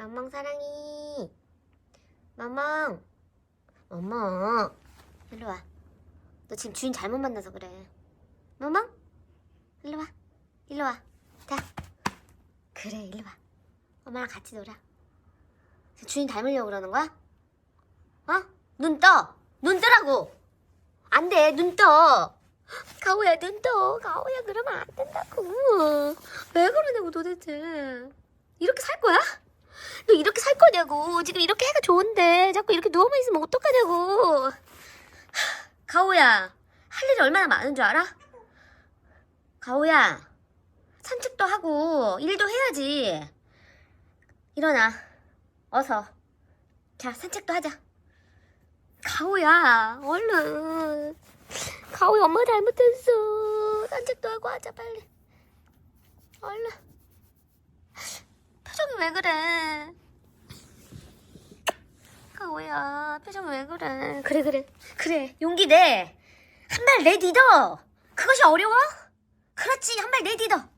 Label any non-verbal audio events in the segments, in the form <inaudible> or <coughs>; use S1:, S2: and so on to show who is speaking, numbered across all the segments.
S1: 멍멍 사랑이. 멍멍. 멍멍. 일로 와. 너 지금 주인 잘못 만나서 그래. 멍멍. 일로 와. 일로 와. 자. 그래, 일로 와. 엄마랑 같이 놀아. 주인 닮으려고 그러는 거야? 어? 눈 떠. 눈 뜨라고. 안 돼. 눈 떠. 가오야 눈 떠. 가오야 그러면 안 된다고. 왜 그러냐고 도대체. 이렇게 살 거야? 너 이렇게 살 거냐고. 지금 이렇게 해가 좋은데 자꾸 이렇게 누워만 있으면 어떡하냐고. 하, 가오야 할 일이 얼마나 많은 줄 알아? 가오야 산책도 하고 일도 해야지. 일어나. 어서. 자 산책도 하자. 가오야 얼른. 가오야 엄마 잘못했어. 산책도 하고 하자 빨리. 얼른. 표정이 왜 그래? 가오야, 표정이 왜 그래? 그래, 그래. 그래, 용기 내. 한 발 내디뎌. 그것이 어려워? 그렇지, 한 발 내디뎌. <laughs>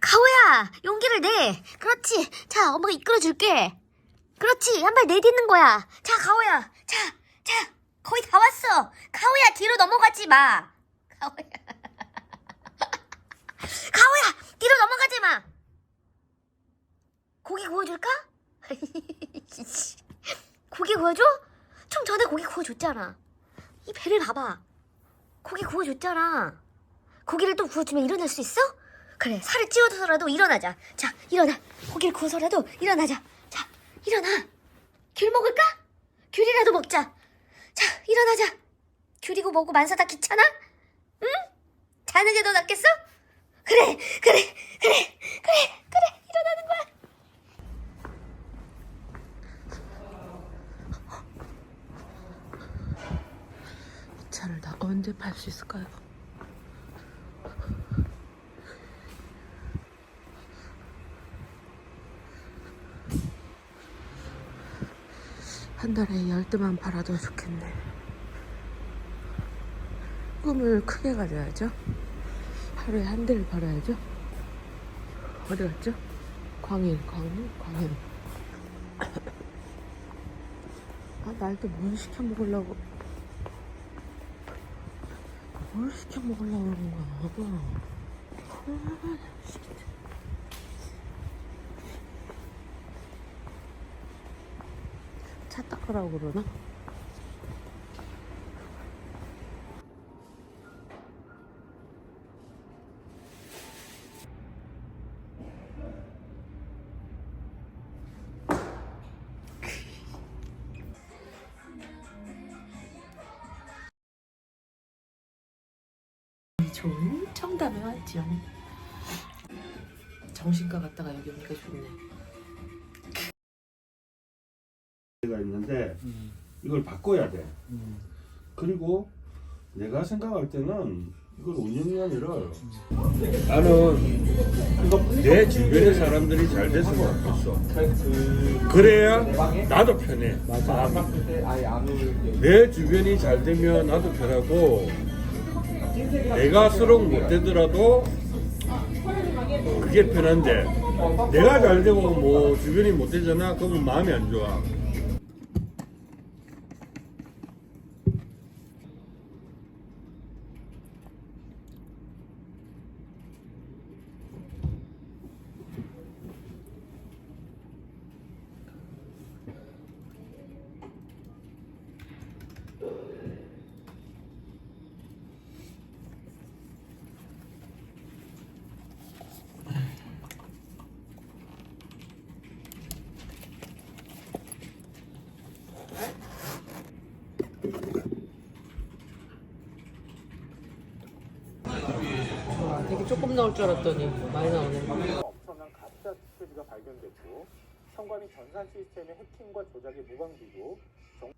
S1: 가오야, 용기를 내. 그렇지. 자, 엄마가 이끌어줄게. 그렇지, 한 발 내딛는 거야. 자, 가오야. 자, 자, 거의 다 왔어. 가오야, 뒤로 넘어가지 마. 가오야. 가오야 뒤로 넘어가지 마 고기 구워줄까? <laughs> 고기 구워줘? 좀 전에 고기 구워줬잖아 이 배를 봐봐 고기 구워줬잖아 고기를 또 구워주면 일어날 수 있어? 그래 살을 찌워서라도 일어나자 자 일어나 고기를 구워서라도 일어나자 자 일어나 귤 먹을까? 귤이라도 먹자 자 일어나자 귤이고 뭐고 만사다 귀찮아? 응? 자는 게 더 낫겠어? 그래, 그래, 그래, 그래, 그래, 일어나는 거야.
S2: 이 차를 나 언제 팔 수 있을까요? 한 달에 열 대만 팔아도 좋겠네. 꿈을 크게 가져야죠. 하루에 한 대를 팔아야죠. 어디 갔죠? 광일, 광일, 광일. <coughs> 아, 날또뭘 시켜 먹으려고. 뭘 시켜 먹으려고 그러는 거야, 아, 진짜. 차 닦으라고 그러나? 좋은 청담에 왔죠. 정신과 갔다가 여기 오니까 좋네.
S3: 가 있는데 이걸 바꿔야 돼. 그리고 내가 생각할 때는 이걸 운영이 아니라 나는 내 주변의 사람들이 잘 됐으면 좋겠어. 그래야 나도 편해. 내 주변이 잘 되면 나도 편하고 내가 수록 못 되더라도 그게 편한데 내가 잘 되고 뭐 주변이 못 되잖아. 그러면 마음이 안 좋아.
S2: 조금 나올 줄 알았더니 많이 나오네.
S4: 엄청난 가짜 표지가 발견됐고 현관이 전산 시스템의 해킹과 조작에 무방비고 정...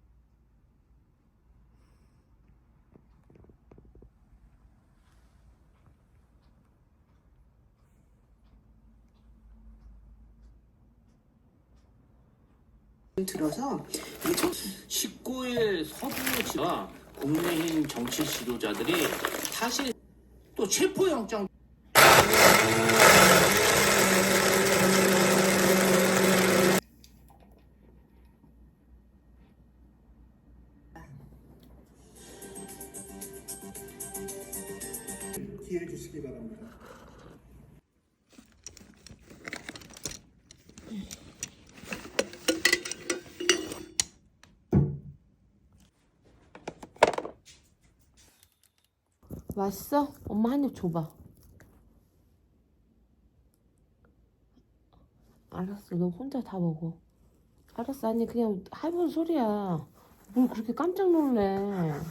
S5: 들어서
S6: 19일 서부지와 국내인 정치 지도자들이 사실 또 체포영장
S7: 기해 주시기 바랍니다.
S2: 맛있어? 엄마 한 입 줘봐. 알았어, 너 혼자 다 먹어. 알았어, 아니 그냥 해본 소리야. 뭘 그렇게 깜짝 놀래? 아,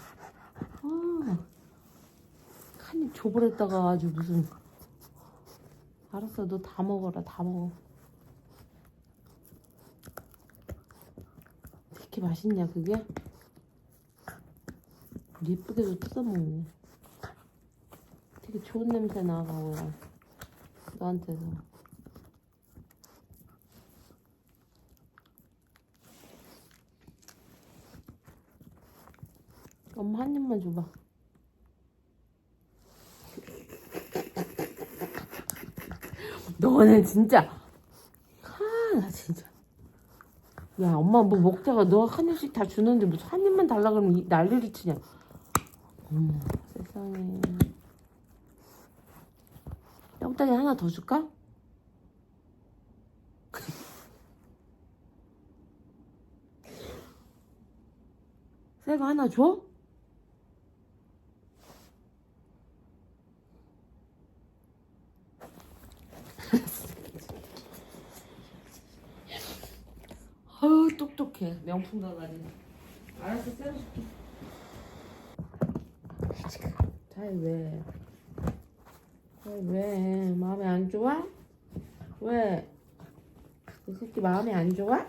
S2: 한 입 줘버렸다가 아주 무슨. 알았어, 너 다 먹어라, 다 먹어. 그렇게 맛있냐, 그게? 예쁘게도 뜯어먹네. 되게 좋은 냄새 나가고 너한테서 엄마 한 입만 줘봐 너네 진짜 아 나 진짜 야 엄마 뭐 먹다가 너 한 입씩 다 주는데 무슨 한 입만 달라 그러면 이- 난리를 치냐 어머 세상에 떡다리 하나 더 줄까? <laughs> 새거 하나 줘? 아유 똑똑해 명품 가가지 알았어 새로 줄게 잘 왜? 왜, 왜? 마음에 안 좋아? 왜? 이 새끼 마음에 안 좋아?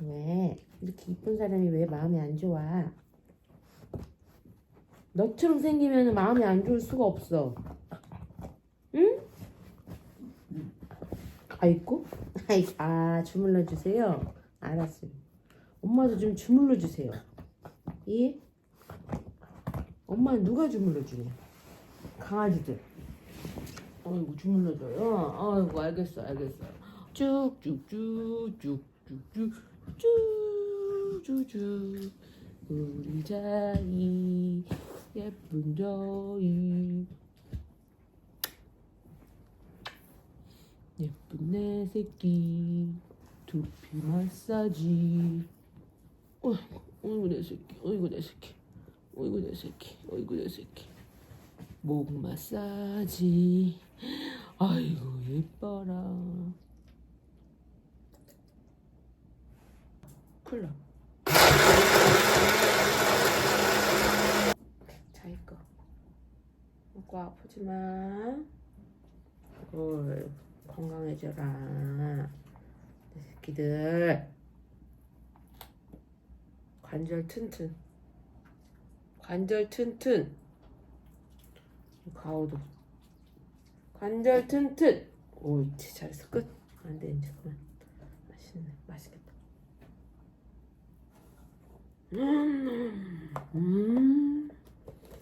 S2: 왜? 이렇게 이쁜 사람이 왜 마음에 안 좋아? 너처럼 생기면 마음에 안 좋을 수가 없어. 아이고? 아이, 아, 주물러 주세요. 알았어요. 엄마도 좀 주물러 주세요. 예? 엄마는 누가 주물러 주냐? 강아지들. 어이구 주물러 줘요. 어이구 알겠어 알겠어. 쭉쭉쭉쭉쭉쭉 쭉쭉쭉 우리 자이 예쁜 저이 예쁜 내 새끼. 두피 마사지. 어이구 어이구 내 새끼. 어이구 내 새끼. 어이구 내 새끼. 어이구 내 새끼. 목 마사지. 아이고 예뻐라. 쿨러 자 이거 먹고 아프지마. 헐 건강해져라. 내 새끼들. 관절 튼튼. 관절 튼튼. 가오도. 관절 튼튼. 옳지 잘했어. 끝. 안 돼 이제 그만. 맛있네. 맛있겠다. 음, 음.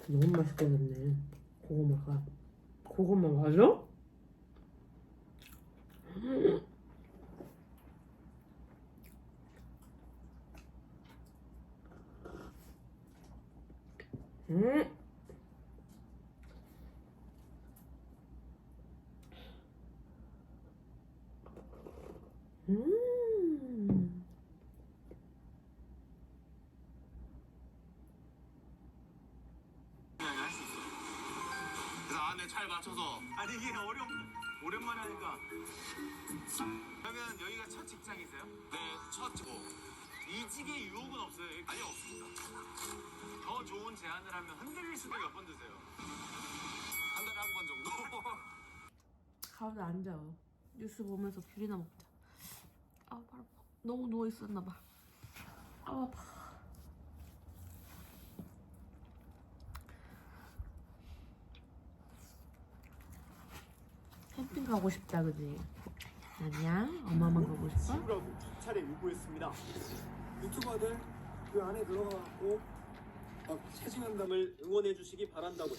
S2: 너무 맛있게 됐네. 고구마가. 고구마 맞아? 음 음.
S8: 그래서 안에 잘 맞춰서
S4: 아니 이게 어렵 오랜만에 하니까
S8: 그러면 여기가 첫 직장이세요? 네 첫 뭐. 이직의 유혹은 없어요? 아니 없습니다 더 좋은 제안을 하면 흔들릴 수도 몇 번 드세요? 한 달에 한 번 정도? <laughs>
S2: 가오도 앉아 뉴스 보면서 귤이나 먹자 아 발 아파 너무 누워있었나 봐 아, 아파 캠핑 가고 싶다 그지? 아니야? 엄마만 가고 싶어?
S7: 두 차례 요구했습니다. 유튜버들 그 안에 들어가고 막 최진한담을 응원해 주시기 바란다고.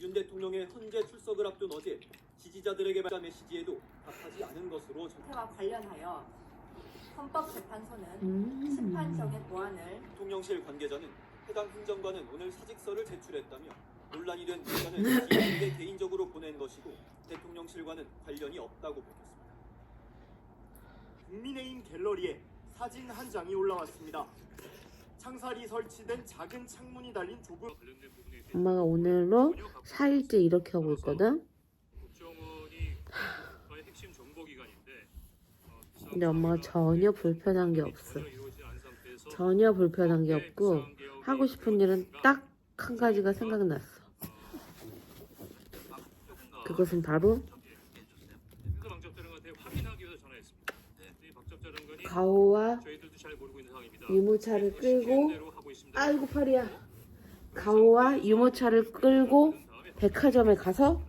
S7: 윤 대통령의 헌재 출석을 앞둔 어제 지지자들에게 발사 메시지에도 답하지 않은 것으로 전
S9: 사태와 관련하여 헌법재판소는
S2: 음.
S9: 심판정의 보안을
S7: 대통령실 관계자는 해당 행정관은 오늘 사직서를 제출했다며 논란이 된 문자는 기자에게 개인적으로 보낸 것이고 대통령실과는 관련이 없다고 밝혔습니다. 국민의힘 갤러리에 사진 한 장이 올라왔습니다. 창살이 설치된 작은 창문이 달린 좁은
S2: 엄마가 오늘로 4일째 이렇게 하고 있거든. 근데 엄마가 전혀 불편한 게 없어.
S8: 전혀
S2: 불편한 게 없고 하고 싶은 일은 딱 한 가지가 생각났어. 그것은 바로 가오와. 유모차를 끌고. 아이고 팔이야. 가오와 유모차를 끌고 백화점에 가서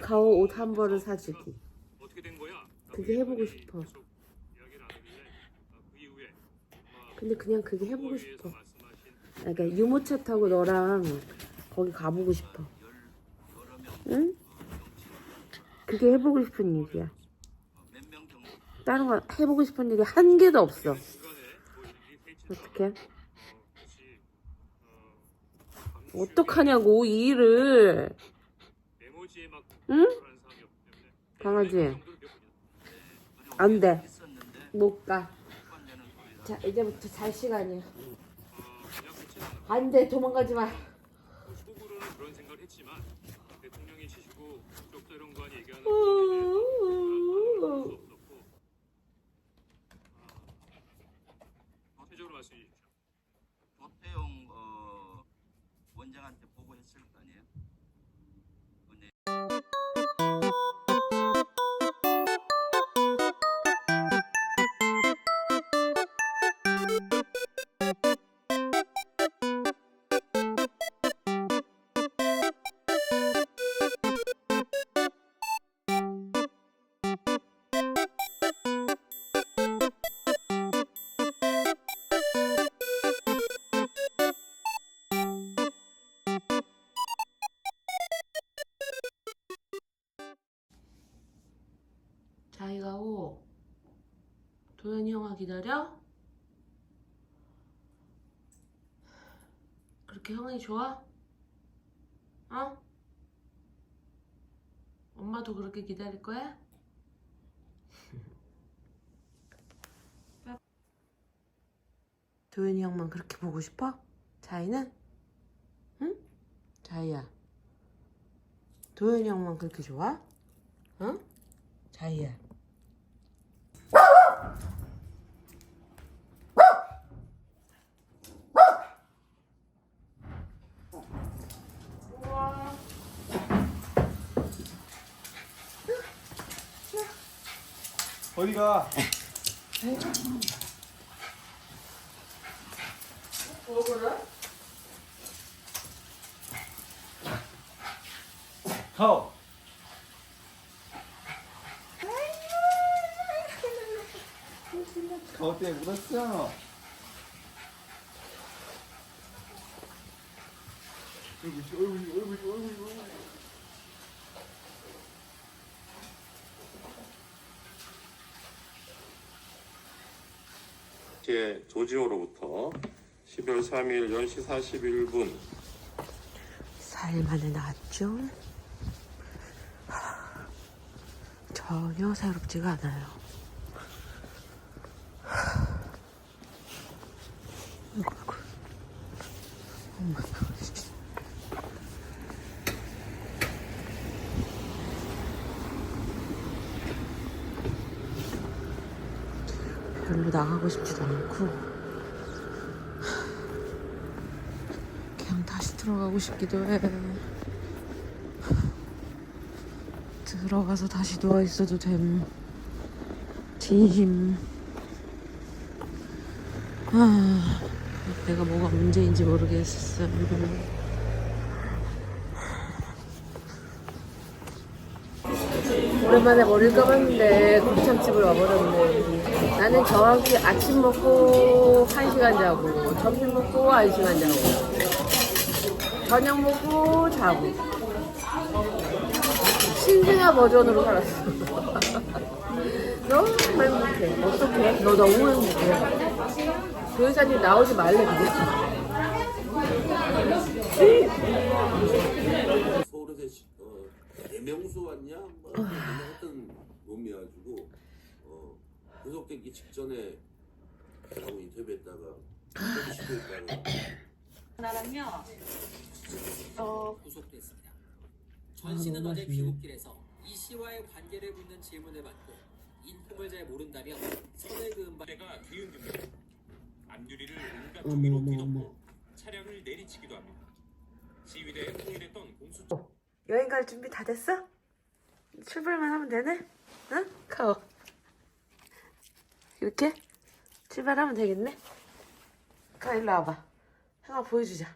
S2: 가오 옷 한 벌을 사주기. 그게 해보고 싶어. 근데 그냥 그게 해보고 싶어. 그러니까 유모차 타고 너랑 거기 가보고 싶어. 응? 그게 해보고 싶은 일이야. 다른 거 해보고 싶은 일이 한 개도 없어. 어떻게? 어떡하냐고 이 일을. 응? 강아지. 안 돼. 못 가. 자 이제부터 잘 시간이야. 안 돼 도망가지 마.
S8: 속으로는 그런 생각을 했지만 대통령이 치시고 국적
S6: 조태용 어, 원장한테 보고했을 거 아니에요?
S2: 형아 기다려? 그렇게 형이 좋아? 어? 엄마도 그렇게 기다릴 거야? <laughs> 도현이 형만 그렇게 보고 싶어? 자이는? 응? 자이야. 도현이 형만 그렇게 좋아? 어? 자이야.
S7: 어디가? 가. 가오 때문에 묻었어. 얼굴이 얼굴이 얼굴이 얼굴이 얼굴이.
S10: 제 조지호로부터 12월 3일 10시 41분
S2: 4일 만에 나왔죠? 하, 전혀 새롭지가 않아요. 하, 아이고, 아이고. 엄마, 진짜. 별로 나가고 싶지도 않고 그냥 다시 들어가고 싶기도 해. 들어가서 다시 누워 있어도 됨. 진심. 아, 내가 뭐가 문제인지 모르겠어. 오랜만에 머리를 감았는데 곱창집을 와버렸네. 나는 정확히 아침 먹고 1시간 자고, 점심 먹고 1시간 자고. 저녁 먹고 자고. 신생아 버전으로 살았어. <laughs> 너무 행복해. 어떡해? 너 너무 행복해. 그 여자님 나오지 말래, 그냥.
S11: 서울에서 시- 어, 대명수 왔냐? 뭐 하여튼 놈이어가지고 어, 구속되기 직전에 하고 인터뷰했다가
S9: 나랑요.
S12: 구속됐습니다. 전 씨는 어제 귀국길에서 이 씨와의 관계를 묻는 질문을 받고 인품을 잘 모른다며 선을 그은 바
S8: 내가 뒤흔듭니다. 앞유리를 온갖
S2: 어머,
S8: 뒤덮고 차량을 내리치기도 합니다. 지휘대에 통일했던 공수
S2: 여행 갈 준비 다 됐어? 출발만 하면 되네? 응? 가오. 이렇게? 출발하면 되겠네? 가, 일로 와봐. 형아 보여주자.